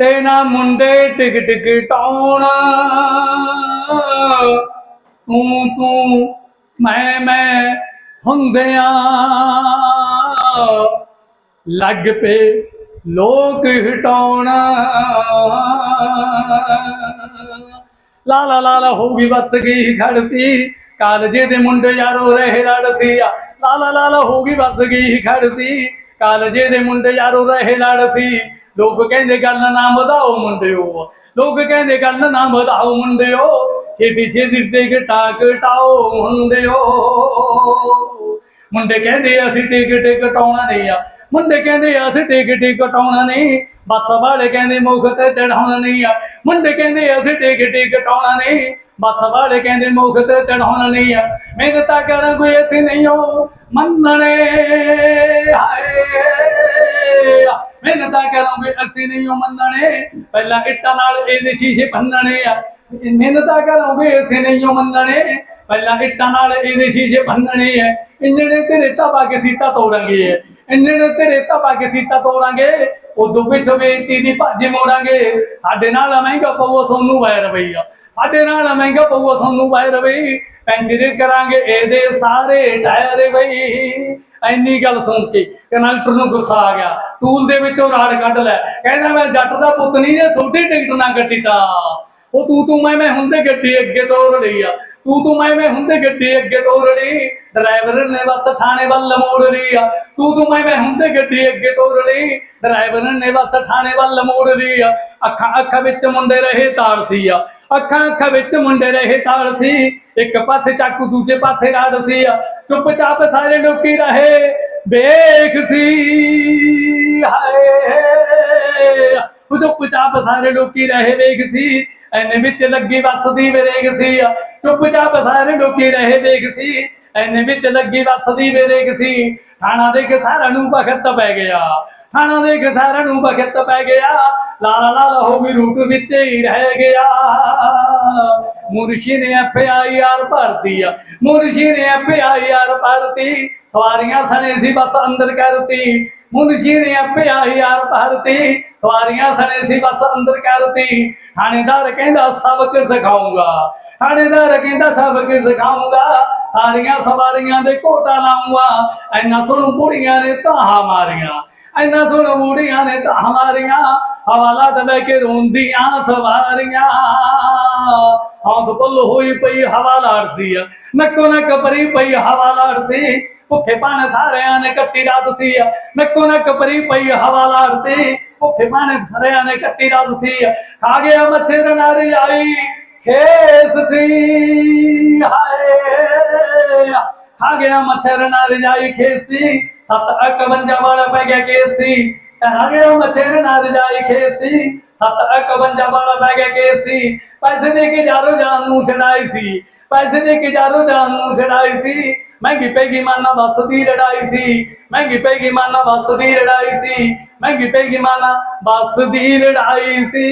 ਤੇ ਨਾ ਮੁੰਡੇ ਟਿਕ ਟਿਕ ਟਾਉਣ। ਤੂੰ ਤੂੰ, ਮੈਂ ਮੈਂ ਹੁੰਦਿਆਂ ਲੱਗ ਪਏ ਲੋਕ ਹਟਾਉਣ। ਲਾ ਲਾ ਲਾ ਲਾ ਹੋ ਗਈ ਬਸ ਗਈ ਖੜ ਸੀ। ਕਾਲਜੇ ਦੇ ਮੁੰਡੇ ਯਾਰੋ ਰਹੇ ਲੜ ਸੀ। ਲਾ ਲਾ ਲਾ ਲਾ ਹੋ ਗਈ ਬਸ ਗਈ ਖੜ ਸੀ। ਕਾਲਜੇ ਦੇ ਮੁੰਡੇ ਯਾਰੋ ਰਹੇ ਲੜ ਸੀ। ਲੋਕ ਕਹਿੰਦੇ ਗੱਲ ਨਾ ਵਧਾਓ ਮੁੰਡਿਓ। ਲੋਕ ਕਹਿੰਦੇ ਗੱਲ ਨਾ ਵਧਾਓ ਮੁੰਡਿਓ। ਛੇਤੀ ਛੇਤੀ ਟਿਕ ਟਾਕ ਟਾਓ ਮੁੰਡਿਓ। ਮੁੰਡੇ ਕਹਿੰਦੇ ਅਸੀਂ ਟਿਕ ਟਿਕ ਟਾਉਣਾ ਨਹੀਂ ਆ। ਮੁੰਡੇ ਕਹਿੰਦੇ ਅਸੀਂ ਟਿਕ ਟਿਕ ਟਾਉਣਾ ਨਹੀਂ। ਬੱਸ ਵਾਲੇ ਕਹਿੰਦੇ ਮੁਖ ਤੇ ਚੜਾਉਣਾ ਨਹੀਂ ਆ। ਮੁੰਡੇ ਕਹਿੰਦੇ ਅਸੀਂ ਟਿਕ ਟਿਕ ਟਾਉਣਾ ਨਹੀਂ। ਬੱਸ ਵਾਲੇ ਕਹਿੰਦੇ ਮੁਖ ਤੇ ਚੜਾਉਣਾ ਨਹੀਂ ਆ। ਮਿਹਨਤਾਂ ਕਰਾਂ ਕੋਈ ਅਸੀਂ ਨਹੀਂ ਹੋ। ਮੰਨਣੇ ਹਾਏ। ਮਿਹਨਤਾਂ ਕਰਾਂਗੇ ਅਸੀਂ ਨਹੀਂ ਮੰਨਣੇ। ਪਹਿਲਾਂ ਇੱਟਾਂ ਨਾਲ ਇਹਦੇ ਸ਼ੀਸ਼ੇ ਭੰਨਣੇ ਆ। ਮਿਹਨਤਾਂ ਕਰਾਂਗੇ ਅਸੀਂ ਨਹੀਂ ਮੰਨਣੇ। ਪਹਿਲਾਂ ਇੱਟਾਂ ਨਾਲ ਇਹਦੇ ਸ਼ੀਸ਼ੇ ਭੰਨਣੇ ਆ। ਇੰਜਣੇ ਤੇ ਰੇਤਾ ਪਾ ਕੇ ਸੀਟਾਂ ਤੋੜਾਂਗੇ। ਇੰਜਣੇ ਤੇ ਰੇਤਾ ਪਾ ਕੇ ਸੀਟਾਂ ਤੋੜਾਂਗੇ। ਉਦੋਂ ਪਿੱਛੋਂ ਵੇਚਤੀ ਦੀ ਭੱਜ ਮੋੜਾਂਗੇ। ਸਾਡੇ ਨਾਲ ਮਹਿੰਗਾ ਪਊਆ ਸੋਨੂੰ ਵਾਇਰ ਰਵਈਆ ਸਾਡੇ ਨਾਲ ਮਹਿੰਗਾ ਪਊਆ ਸੋਨੂੰ ਵਾਇਰ ਰਵਈ ਪੈਂਜਰੇ ਕਰਾਂਗੇ ਇਹਦੇ ਸਾਰੇ ਟਾਇਰ ਬਈ। ਐਨੀ ਗੱਲ ਸੁਣ ਕੇ ਕਨੈਕਟਰ ਨੂੰ ਗੁੱਸਾ ਆ ਗਿਆ। ਟੂਲ ਦੇ ਵਿੱਚੋਂ ਰਾੜ ਕੱਢ ਲੈ। ਕਹਿੰਦਾ, ਮੈਂ ਜੱਟ ਦਾ ਪੁੱਤ ਨਹੀਂ, ਜੇ ਛੋਟੀ ਟਿਕਟ ਨਾ ਕੱਟੀ ਤਾਂ। ਉਹ ਤੂੰ ਤੂੰ ਮੈਂ ਮੈਂ ਹੁੰਦੇ ਗੱਡੀ ਅੱਗੇ ਤੋੜ ਲਈ ਆ। ਤੂੰ ਤੂੰ ਮੈਂ ਮੈਂ ਹੁੰਦੇ ਗੱਡੀ ਅੱਗੇ ਤੋੜ ਲਈ ਡਰਾਈਵਰ ਨੇ ਬਸ ਥਾਣੇ ਵੱਲ ਮੋੜ ਲਈ ਆ। ਤੂੰ ਤੂੰ ਮੈਂ ਮੈਂ ਹੁੰਦੇ ਗੱਡੀ ਅੱਗੇ ਤੋਰ ਲਈ ਡਰਾਈਵਰ ਨੇ ਬਸ ਥਾਣੇ ਵੱਲ ਮੋੜ ਲਈ ਆ। ਅੱਖਾਂ ਅੱਖਾਂ ਵਿੱਚ ਮੁੰਡੇ ਰਹੇ ਤਾਰ ਸੀ ਆ। ਅੱਖਾਂ ਅੱਖਾਂ ਵਿੱਚ ਮੁੰਡੇ ਰਹੇ ਤਾਰ ਸੀ। ਇੱਕ ਪਾਸੇ ਚਾਕੂ, ਦੂਜੇ ਪਾਸੇ ਰਾੜ ਸੀ ਆ। ਚੁੱਪਚਾਪ ਸਾਰੇ ਲੋਕੀ ਰਹੇ। ਵੇਖ ਸੀ, ਹਾਏ, ਉਹ ਚੁੱਪਚਾਪ ਸਾਰੇ ਲੋਕੀ ਰਹੇ, ਵੇਖ ਸੀ। ਐਨੇ ਵਿੱਚ ਲੱਗੀ ਬੱਸ ਦੀ ਵੇਰੇਗ ਸੀ। ਚੁੱਪਚਾਪ ਸਾਰੇ ਲੋਕੀ ਰਹੇ, ਵੇਖ ਸੀ। ਐਨੇ ਵਿੱਚ ਲੱਗੀ ਬੱਸ ਦੀ ਵੇਰੇਗ ਸੀ। ਥਾਣਾ ਦੇ ਕੇ ਸਾਰਿਆਂ ਨੂੰ ਵਕਤ ਪੈ ਗਿਆ। ਖਾਣਾ ਦੇ ਕੇ ਸਾਰਿਆਂ ਨੂੰ ਵਕਤ ਪੈ ਗਿਆ। ਲਾਲਾ ਲਾਲ ਹੋ ਵੀ ਰੂਟ ਵਿੱਚ ਹੀ ਰਹਿ ਗਿਆ। ਮੁਰਸ਼ੀ ਨੇ ਐਫ ਆਈ ਆਰ ਭਰਤੀ ਆ। ਮੁਰਸ਼ੀ ਨੇ ਐਫ ਆਈ ਆਰ ਭਰਤੀ। ਸਵਾਰੀਆਂ ਸਣੇ ਸੀ ਬਸ ਅੰਦਰ ਕਰਤੀ। ਮੁਨਸ਼ੀ ਨੇ ਆਪੇ ਆਈ ਯਾਰ ਭਰਤੀ। ਸਵਾਰੀਆਂ ਸਣੇ ਸੀ ਬਸ ਅੰਦਰ ਕਰਤੀ। ਥਾਣੇਦਾਰ ਕਹਿੰਦਾ, ਸਬਕ ਸਿਖਾਉਂਗਾ। ਥਾਣੇਦਾਰ ਕਹਿੰਦਾ, ਸਬਕ ਸਿਖਾਉਂਗਾ। ਸਾਰੀਆਂ ਸਵਾਰੀਆਂ ਦੇ ਕੋਟਾ ਲਾਉਂਗਾ। ਐਨਾ ਸੁਣ ਬੁੜੀਆਂ ਨੇ ਤਾਹਾ ਮਾਰੀਆਂ। ਐਨਾ ਸੁਣ ਬੁੜੀਆਂ ਨੇ ਤਾਂ ਮਾਰੀਆਂ ਹਵਾਲਾ ਤੇ ਕੇ ਰੋਂਦੀਆਂ ਸਵਾਰੀਆਂ। ਹੌਸ ਪੁੱਲ ਹੋਈ ਪਈ ਹਵਾ ਲਾੜਦੀ ਆ। ਨੱਕੋ ਨੱਕ ਭਰੀ ਪਈ ਹਵਾ ਲਾੜਦੀ ਭੁੱਖੇ ਪਾਣ ਸਾਰਿਆਂ ਨੇ ਕੱਟੀ ਰਾਤ ਸੀ ਨੱਕੋ ਨੱਕ ਭਰੀ ਪਈ ਹਵਾ ਲਾੜਦੀ ਭੁੱਖੇ ਪਾਣ ਸਾਰਿਆਂ ਨੇ ਕੱਟੀ ਰਾਤ ਸੀ ਖਾ ਗਿਆ ਮੱਛਰ ਨਾਰੀ ਆਈ, ਖੇਸ ਸੀ, ਹਾਏ। ਖਾ ਗਿਆ ਮੱਛਰ ਨਾਲ ਰਜਾਈ ਖੇਸੀ, ਸੱਤ 51 ਵਾਲਾ ਪੈ ਗਿਆ ਕੇਸੀ। ਖਾ ਗਿਆ ਮੱਛਰ ਨਾਲ ਰਜਾਈ ਖੇਸੀ, ਸੱਤ 51 ਵਾਲਾ ਪੈ ਗਿਆ ਕੇਸੀ। ਪੈਸੇ ਦੇ ਕੇ ਜਾਰੋ ਜਾਨ ਨੂੰ ਛਡਾਈ ਸੀ, ਪੈਸੇ ਦੇ ਕੇ ਜਾਰੋ ਜਾਨ ਨੂੰ ਛਡਾਈ ਸੀ। ਮਹਿੰਗੀ ਪੈਗੀ ਮਾਨਾ ਬਸ ਦੀ ਲੜਾਈ ਸੀ, ਮਹਿੰਗੀ ਪੈਗੀ ਮਾਨਾ ਬਸ ਦੀ ਲੜਾਈ ਸੀ, ਮਹਿੰਗੀ ਪੈਗੀ ਮਾਨਾ ਬਸ ਦੀ ਲੜਾਈ ਸੀ।